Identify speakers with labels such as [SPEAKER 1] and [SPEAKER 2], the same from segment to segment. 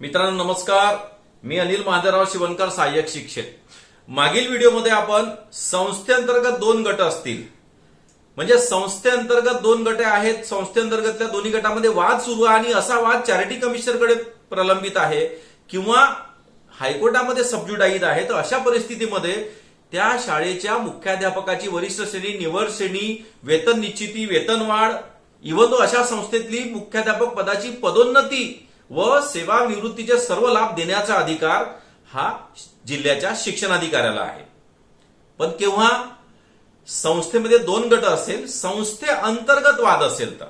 [SPEAKER 1] मित्रांनो नमस्कार. मी अनिल महादेवराव शिवणकर सहाय्यक शिक्षक. मागील व्हिडिओमध्ये आपण संस्थेअंतर्गत दोन गट असतील. म्हणजे संस्थेअंतर्गत दोन गटे आहेत. संस्थेअंतर्गतल्या दोन्ही गटामध्ये वाद सुरू आहे आणि असा वाद चॅरिटी कमिशनरकडे प्रलंबित आहे किंवा हायकोर्टामध्ये सबज्युडाईज आहे. तर अशा परिस्थितीमध्ये त्या शाळेच्या मुख्याध्यापकाची वरिष्ठ श्रेणी निवड श्रेणी वेतन निश्चिती वेतनवाढ इव्हन तो अशा संस्थेतली मुख्याध्यापक पदाची पदोन्नती व सेवानिवृत्तीचे सर्व लाभ देण्याचा अधिकार हा जिल्ह्याच्या शिक्षणाधिकाऱ्याला आहे. पण केव्हा संस्थेमध्ये दोन गट असेल संस्थे अंतर्गत वाद असेल तर.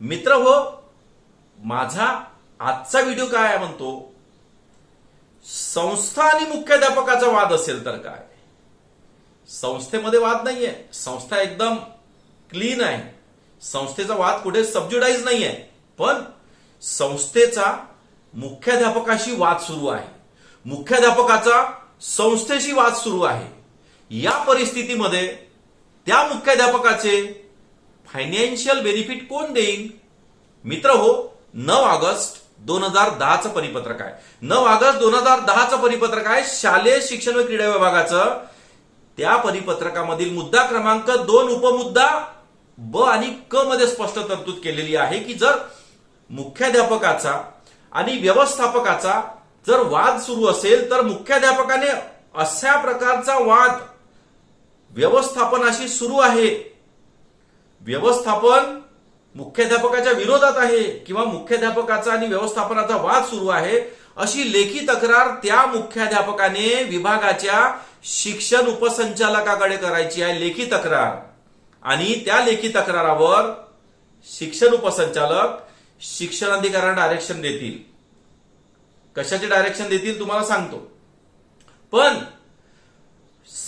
[SPEAKER 1] मित्र हो माझा आजचा व्हिडिओ काय म्हणतो? संस्था आणि मुख्याध्यापकाचा वाद असेल तर काय? संस्थेमध्ये वाद नाहीये. संस्था एकदम क्लीन आहे. संस्थेचा वाद कुठे सबज्युडाईज नाहीये. पण संस्थेचा मुख्याध्यापकाशी वाद सुरू आहे. मुख्याध्यापकाचा संस्थेशी वाद सुरू आहे. या परिस्थितीमध्ये त्या मुख्याध्यापकाचे फायनान्शियल बेनिफिट कोण देईल मित्र हो नऊ ऑगस्ट दोन हजार दहाचं परिपत्रक आहे. नऊ ऑगस्ट दोन हजार दहाचं परिपत्रक आहे. शालेय शिक्षण व क्रीडा विभागाचं. त्या परिपत्रकामधील मुद्दा क्रमांक दोन उपमुद्दा ब आणि क मध्ये स्पष्ट तरतूद केलेली आहे की जर मुख्याध्यापकाचा आणि व्यवस्थापकाचा जर वाद सुरू असेल तर मुख्याध्यापकाने अशा प्रकारचा वाद व्यवस्थापनाशी सुरू आहे. व्यवस्थापन मुख्याध्यापकाच्या विरोधात आहे किंवा मुख्याध्यापकाचा आणि व्यवस्थापनाचा वाद सुरू आहे अशी लेखी तक्रार त्या मुख्याध्यापकाने विभागाच्या शिक्षण उपसंचालकाकडे करायची आहे लेखी तक्रार. आणि त्या लेखी तक्रारावर शिक्षण उपसंचालक शिक्षण शिक्षणाधिकाऱ्यांना डायरेक्शन देतील. कशाचे डायरेक्शन देतील तुम्हाला सांगतो. पण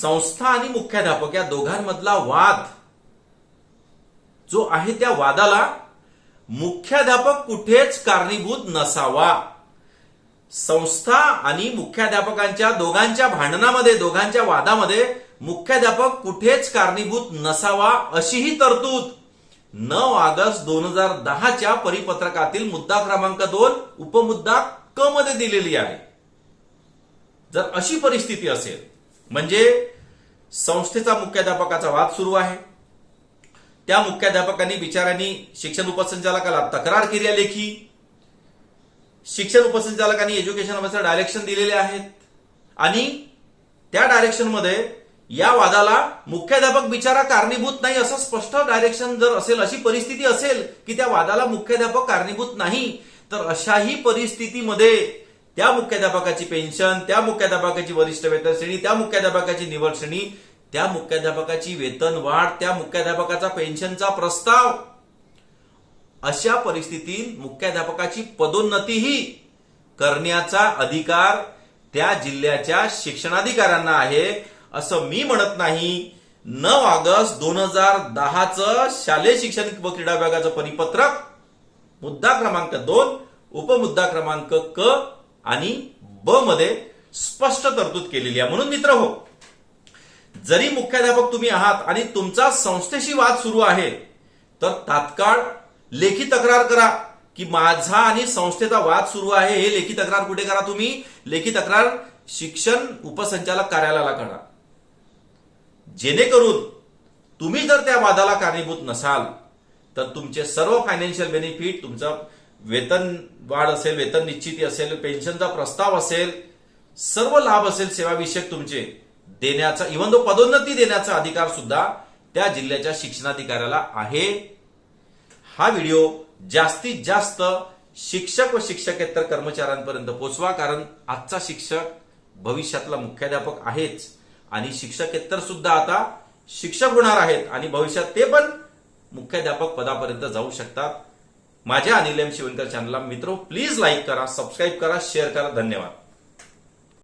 [SPEAKER 1] संस्था आणि मुख्याध्यापक या दोघांमधला वाद जो आहे त्या वादाला मुख्याध्यापक कुठेच कारणीभूत नसावा. संस्था आणि मुख्याध्यापकांच्या दोघांच्या भांडणामध्ये दोघांच्या वादामध्ये मुख्याध्यापक कुठेच कारणीभूत नसावा अशीही तरतूद. नऊ ऑगस्ट दोन हजार दहाच्या परिपत्रकातील मुद्दा क्रमांक दोन उपमुद्दा क मध्ये दिलेली आहे. जर अशी परिस्थिती असेल म्हणजे संस्थेचा मुख्याध्यापकाचा वाद सुरू आहे. त्या मुख्याध्यापकांनी बिचाऱ्यांनी शिक्षण उपसंचालकाला तक्रार केली लेखी. शिक्षण उपसंचालकांनी एज्युकेशन ऑफिसर डायरेक्शन दिलेले आहेत. आणि त्या डायरेक्शनमध्ये या वादाला मुख्याध्यापक बिचारा कारणीभूत नाही असं स्पष्ट डायरेक्शन जर असेल अशी परिस्थिती असेल की त्या वादाला मुख्याध्यापक कारणीभूत नाही तर अशाही परिस्थितीमध्ये त्या मुख्याध्यापकाची पेन्शन त्या मुख्याध्यापकाची वरिष्ठ वेतन श्रेणी त्या मुख्याध्यापकाची निवड श्रेणी त्या मुख्याध्यापकाची वेतन वाढ त्या मुख्याध्यापकाचा पेन्शनचा प्रस्ताव अशा परिस्थितीत मुख्याध्यापकाची पदोन्नतीही करण्याचा अधिकार त्या जिल्ह्याच्या शिक्षणाधिकाऱ्यांना आहे. असं मी म्हणत नाही. नऊ ऑगस्ट दोन हजार दहाचं शालेय शिक्षण व क्रीडा विभागाचं परिपत्रक मुद्दा क्रमांक दोन उपमुद्दा क्रमांक क आणि ब मध्ये स्पष्ट तरतूद केलेली आहे. म्हणून मित्र हो जरी मुख्याध्यापक तुम्ही आहात आणि तुमचा संस्थेशी वाद सुरू आहे तर तात्काळ लेखी तक्रार करा की माझा आणि संस्थेचा वाद सुरू आहे हे लेखी तक्रार कुठे करा तुम्ही? लेखी तक्रार शिक्षण उपसंचालक कार्यालयाला करा. जेणेकरून तुम्ही जर त्या वादाला कारणीभूत नसाल तर तुमचे सर्व फायनान्शियल बेनिफिट तुमचा वेतन वाढ असेल वेतन निश्चिती असेल पेन्शनचा प्रस्ताव असेल सर्व लाभ असेल सेवाविषयक तुमचे देण्याचा इव्हन तो पदोन्नती देण्याचा अधिकार सुद्धा त्या जिल्ह्याच्या शिक्षणाधिकाऱ्याला आहे. हा व्हिडिओ जास्तीत जास्त शिक्षक व शिक्षकेतर कर्मचाऱ्यांपर्यंत पोचवा कारण आजचा शिक्षक भविष्यातला मुख्याध्यापक आहेच. आणि शिक्षकेतर सुद्धा आता शिक्षक होणार आहेत आणि भविष्यात ते पण मुख्याध्यापक पदापर्यंत जाऊ शकतात. माझ्या अनिल एम शिवनकर चॅनलला मित्र प्लीज लाईक करा सबस्क्राईब करा शेअर करा. धन्यवाद.